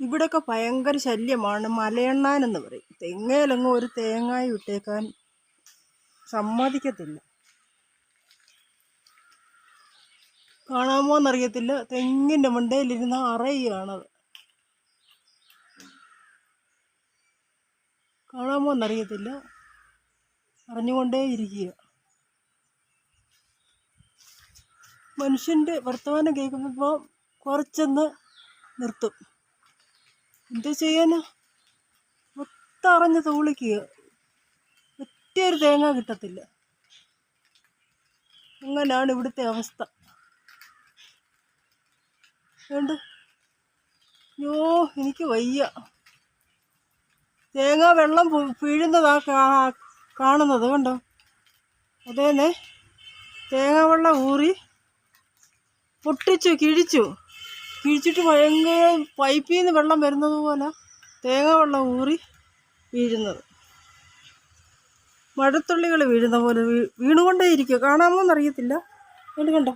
ഇവിടെയൊക്കെ ഭയങ്കര ശല്യമാണ്. മലയെണ്ണാനെന്ന് പറയും. തെങ്ങയിലെങ്ങും ഒരു തേങ്ങായി ഇട്ടേക്കാൻ സമ്മതിക്കത്തില്ല. കാണാമോ എന്നറിയത്തില്ല തെങ്ങിന്റെ മണ്ടയിലിരുന്ന് അറയുകയാണത് കാണാമോ എന്നറിയത്തില്ല അറിഞ്ഞുകൊണ്ടേ ഇരിക്കുക. മനുഷ്യന്റെ വർത്തമാനം കേൾക്കുമ്പോൾ കുറച്ചൊന്ന് നിർത്തും. എന്ത് ചെയ്യാനാ? മൊത്തം അറിഞ്ഞ് തൂളിക്കുക ഒറ്റയൊരു തേങ്ങ കിട്ടത്തില്ല. അങ്ങനെയാണ് ഇവിടുത്തെ അവസ്ഥ. വേണ്ട? യോ എനിക്ക് വയ്യ. തേങ്ങ വെള്ളം പിഴുന്നതാ കാണുന്നത് കണ്ടോ? അതേന്നെ. തേങ്ങ വെള്ളം ഊറി പൊട്ടിച്ചു കിഴിച്ചു. കിഴിച്ചിട്ട് ഭയങ്കര പൈപ്പിൽ നിന്ന് വെള്ളം വരുന്നത് പോലെ തേങ്ങ വെള്ളം ഊറി വീഴുന്നത്. മഴത്തുള്ളികൾ വീഴുന്ന പോലെ വീ- വീണുകൊണ്ടേയിരിക്കുക. കാണാമോ എന്നറിയത്തില്ല കണ്ടു കണ്ടോ.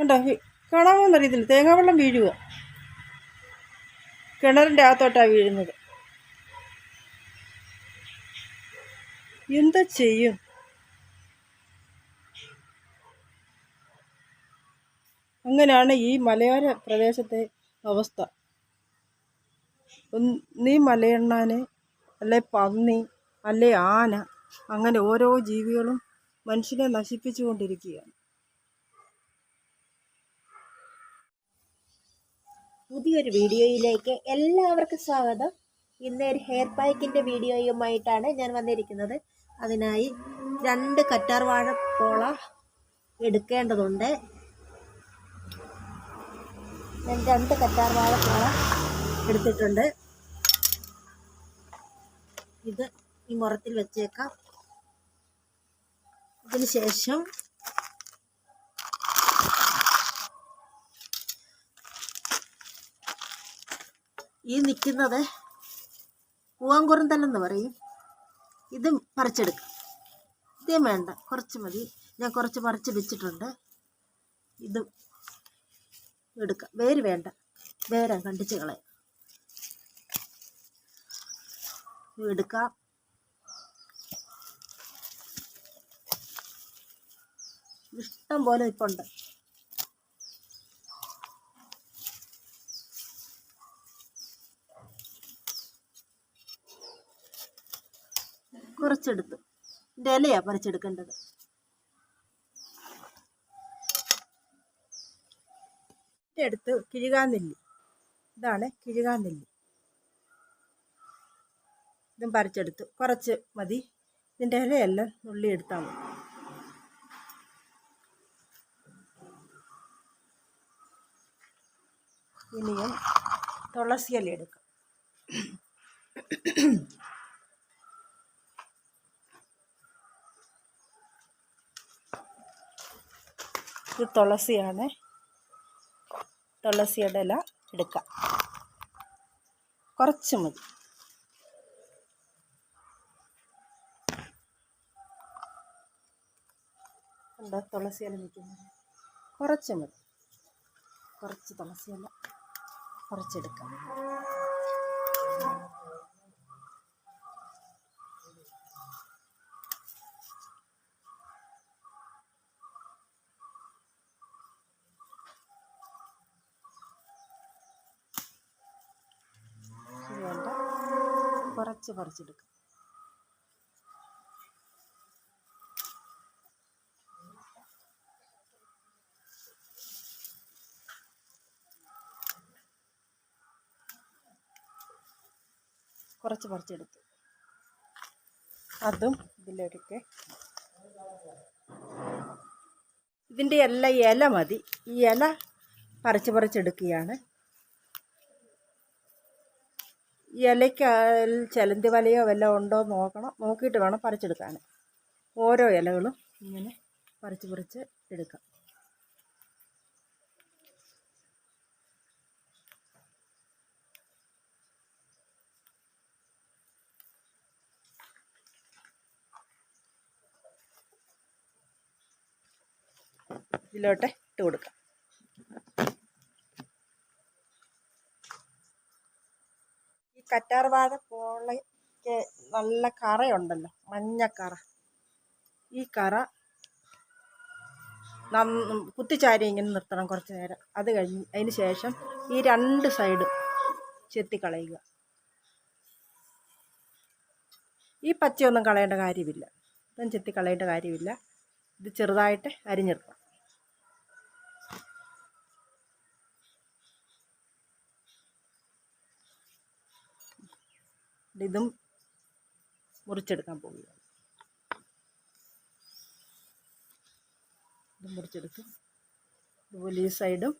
കണ്ടോ? കാണാമോ എന്നറിയത്തില്ല തേങ്ങ വെള്ളം വീഴുക കിണറിന്റെ അകത്തോട്ടാണ് വീഴുന്നത്. എന്താ ചെയ്യും? അങ്ങനെയാണ് ഈ മലയോര പ്രദേശത്തെ അവസ്ഥ. നീ മലയെണ്ണാന് അല്ലെ പന്നി അല്ലെ ആന അങ്ങനെ ഓരോ ജീവികളും മനുഷ്യനെ നശിപ്പിച്ചുകൊണ്ടിരിക്കുകയാണ്. പുതിയൊരു വീഡിയോയിലേക്ക് എല്ലാവർക്കും സ്വാഗതം. ഇന്ന് ഒരു ഹെയർ പാക്കിന്റെ വീഡിയോയുമായിട്ടാണ് ഞാൻ വന്നിരിക്കുന്നത്. അതിനായി രണ്ട് കറ്റാർ വാഴപ്പോള എടുക്കേണ്ടതുണ്ട്. ഞാൻ രണ്ട് കറ്റാർ വാഴപ്പോള എടുത്തിട്ടുണ്ട്. ഇത് ഈ മുറത്തിൽ വെച്ചേക്കാം. ഇതിന് ശേഷം ഈ നിൽക്കുന്നത് എന്ന് പറയും. ഇത് പറിച്ചെടുക്കാം. ഇതേ വേണ്ട. കുറച്ച് മതി. ഞാൻ കുറച്ച് പറിച്ച് വെച്ചിട്ടുണ്ട്. ഇത് എടുക്കാം. വേര് വേണ്ട. വേരാ കണ്ടിച്ച് കളയാം. എടുക്കാം. ഇഷ്ടം പോലെ ഇപ്പുണ്ട് കുറച്ചെടുത്ത്. ഇതിന്റെ ഇലയാ പറിച്ചെടുക്കേണ്ടത്. എടുത്ത് കിഴുകാന്നെല്ലി ഇതാണ് കിഴുകാന്നെല്ലി ഇതും പറിച്ചെടുത്തു. കുറച്ച് മതി. ഇതിന്റെ ഇലയെല്ലാം നുള്ളി എടുത്താൽ മതി. ഇനിയും തുളസി ഇല എടുക്കാം. ഇത് തുളസിയാണ്. തുളസിയുടെ ഇല എടുക്കാം കുറച്ച് മതി. എന്താ തുളസി ഇല നിൽക്കുന്നത്? കുറച്ച് മതി. കുറച്ച് തുളസി ഇല കുറച്ചെടുക്കാം ഇത് വേണ്ട കുറച്ച് പറിച്ചെടുക്കാം. കുറച്ച് പറിച്ചെടുത്തു. അതും ഇതിലൊക്കെ ഇതിന്റെ എല്ലാ ഇല മതി. ഈ ഇല പറിച്ച് പറിച്ചെടുക്കുകയാണ് ഈ ഇലയ്ക്ക് ചിലന്തി വലയോ വല്ലതും ഉണ്ടോ നോക്കണം. നോക്കിയിട്ട് വേണം പറിച്ചെടുക്കാൻ. ഓരോ ഇലകളും ഇങ്ങനെ പറിച്ച് പറിച്ച് എടുക്കാം. ഇതിലോട്ട് ഇട്ട് കൊടുക്കാം. ഈ കറ്റാർ വാഴ പോളയ്ക്ക് നല്ല കറയുണ്ടല്ലോ മഞ്ഞക്കറ ഈ കറ നന്ന കുത്തിച്ചാരി ഇങ്ങനെ നിർത്തണം കുറച്ച് നേരം. അത് കഴിഞ്ഞ് അതിന് ശേഷം ഈ രണ്ട് സൈഡും ചെത്തിക്കളയുക. ഈ പച്ചയൊന്നും കളയേണ്ട കാര്യമില്ല. ഇതും ചെത്തിക്കളയേണ്ട കാര്യമില്ല. ഇത് ചെറുതായിട്ട് അരിഞ്ഞെടുക്കണം. ഇതും മുറിച്ചെടുക്കാൻ പോവുകയാണ്. ഇത് മുറിച്ചെടുക്കും അതുപോലെ ഈ സൈഡും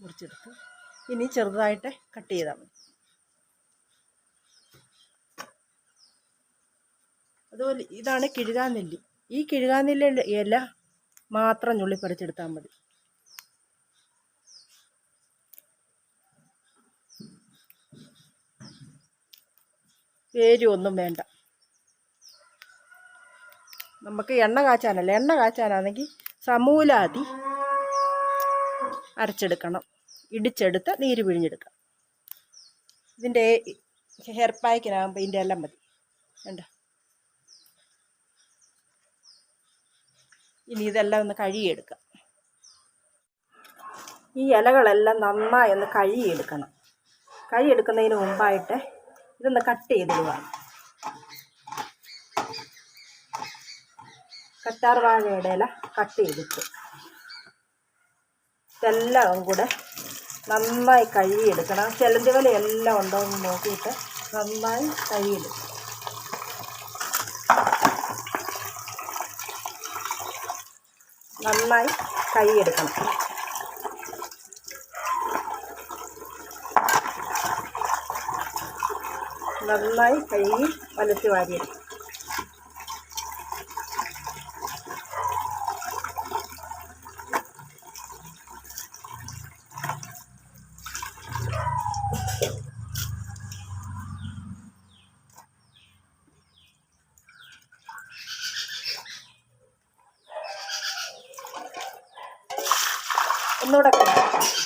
മുറിച്ചെടുക്കും ഇനി ചെറുതായിട്ട് കട്ട് ചെയ്താൽ മതി. അതുപോലെ ഇതാണ് കിഴുകാനെല്ലി. ഈ കിഴുകാനെല്ലി ഇല മാത്രം ഞുള്ളി പറിച്ചെടുത്താൽ മതി. വേരും ഒന്നും വേണ്ട. നമുക്ക് എണ്ണ കാച്ചാനല്ല? എണ്ണ കാച്ചാനാണെങ്കിൽ സമൂലാതി അരച്ചെടുക്കണം. ഇടിച്ചെടുത്ത് നീര് പിഴിഞ്ഞെടുക്കാം. ഇതിന്റെ ഹെയർ ഇതിന്റെ എല്ലാം മതി. വേണ്ട ഇനി ഇതെല്ലാം ഒന്ന് കഴുകിയെടുക്കാം. ഈ ഇലകളെല്ലാം നന്നായി ഒന്ന് കഴുകിയെടുക്കണം. കഴുകിയെടുക്കുന്നതിന് മുമ്പായിട്ട് ഇതൊന്ന് കട്ട് ചെയ്തിടുവാണ് കറ്റാർ വാഴയുടെ ഇല കട്ട് ചെയ്തിട്ട്. ഇതെല്ലാം കൂടെ നന്നായി കഴുകിയെടുക്കണം. ചെലന്തി വല എല്ലാം ഉണ്ടോ എന്ന് നോക്കിയിട്ട് നന്നായി കഴുകിയെടുക്കും നന്നായി കഴുകിയെടുക്കണം. നന്നായി കഴുകി വലത്തി വാരിയെടുക്കും ഒന്നുകൂടെ കഴുകാം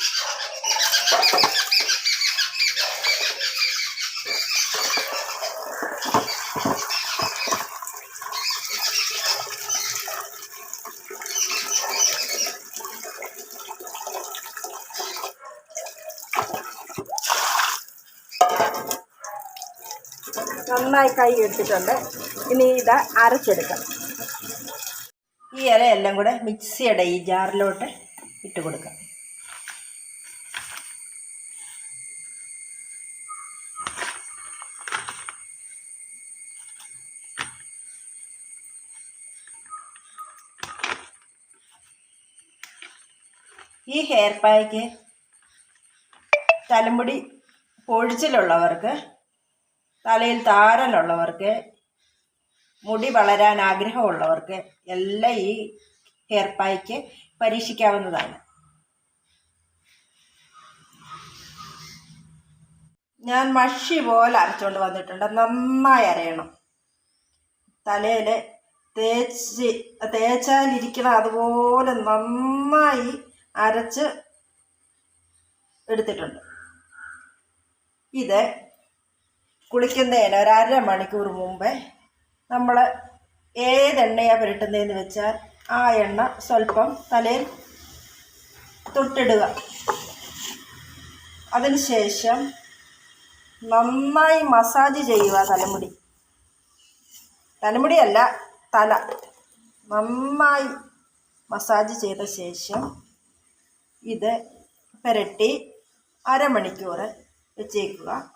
നന്നായി കൈ എടുത്തിട്ടുണ്ട്. ഇനി ഇത് അരച്ചെടുക്കാം. ഈ ഇലയെല്ലാം കൂടെ മിക്സിയുടെ ഈ ജാറിലോട്ട് ഇട്ട് കൊടുക്കാം. ഈ ഹെയർ പായ്ക്ക് തലമുടി പൊഴിച്ചിലുള്ളവർക്ക് തലയിൽ താരനുള്ളവർക്ക് മുടി വളരാൻ ആഗ്രഹമുള്ളവർക്ക് എല്ലാം ഈ ഹെയർ പായ്ക്ക് പരീക്ഷിക്കാവുന്നതാണ്. ഞാൻ മഷി പോലെ അരച്ചുകൊണ്ട് വന്നിട്ടുണ്ട്. നന്നായി അരയണം. തലയിൽ തേച്ച് തേച്ചാലിരിക്കണം അതുപോലെ നന്നായി അരച്ച് എടുത്തിട്ടുണ്ട്. ഇത് കുളിക്കുന്നതിന് ഒരര മണിക്കൂർ മുമ്പേ നമ്മൾ ഏതെണ്ണയാണ് പുരട്ടുന്നതെന്ന് വെച്ചാൽ ആ എണ്ണ സ്വല്പം തലയിൽ തൊട്ടിടുക. അതിനുശേഷം നന്നായി മസാജ് ചെയ്യുക തലമുടി. തലമുടിയല്ല തല. നന്നായി മസാജ് ചെയ്ത ശേഷം ഇത് പുരട്ടി അരമണിക്കൂർ വെച്ചേക്കുക.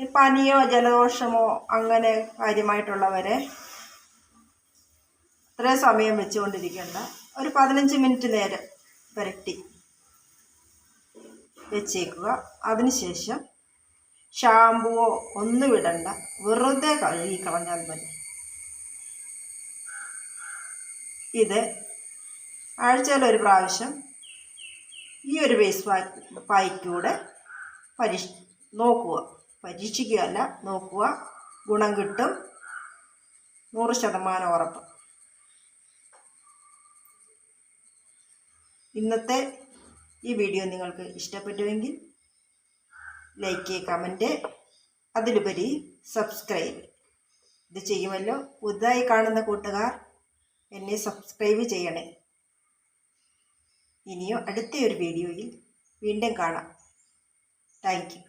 ഈ പനിയോ ജലദോഷമോ അങ്ങനെ കാര്യമായിട്ടുള്ളവരെ ഇത്രയും സമയം വെച്ചുകൊണ്ടിരിക്കേണ്ട. ഒരു പതിനഞ്ച് മിനിറ്റ് നേരം പുരട്ടി വെച്ചേക്കുക. അതിനുശേഷം ഷാമ്പുവോ ഒന്നും ഇടണ്ട. വെറുതെ കഴുകി കളഞ്ഞാൽ മതി. ഇത് ആഴ്ചയിൽ ഒരു പ്രാവശ്യം ഈ ഒരു പാക്ക് പായ്ക്കൂടെ പരീക്ഷ നോക്കുക. പരീക്ഷിക്കുകയല്ല. നോക്കുക. ഗുണം കിട്ടും. നൂറ് ശതമാനം ഉറപ്പ്. ഇന്നത്തെ ഈ വീഡിയോ നിങ്ങൾക്ക് ഇഷ്ടപ്പെട്ടുവെങ്കിൽ ലൈക്ക് കമന്റ് അതിലുപരി സബ്സ്ക്രൈബ്. ഇത് ചെയ്യുമല്ലോ. പുതുതായി കാണുന്ന കൂട്ടുകാർ എന്നെ സബ്സ്ക്രൈബ് ചെയ്യണേ. ഇനിയോ അടുത്ത ഒരു വീഡിയോയിൽ വീണ്ടും കാണാം. താങ്ക്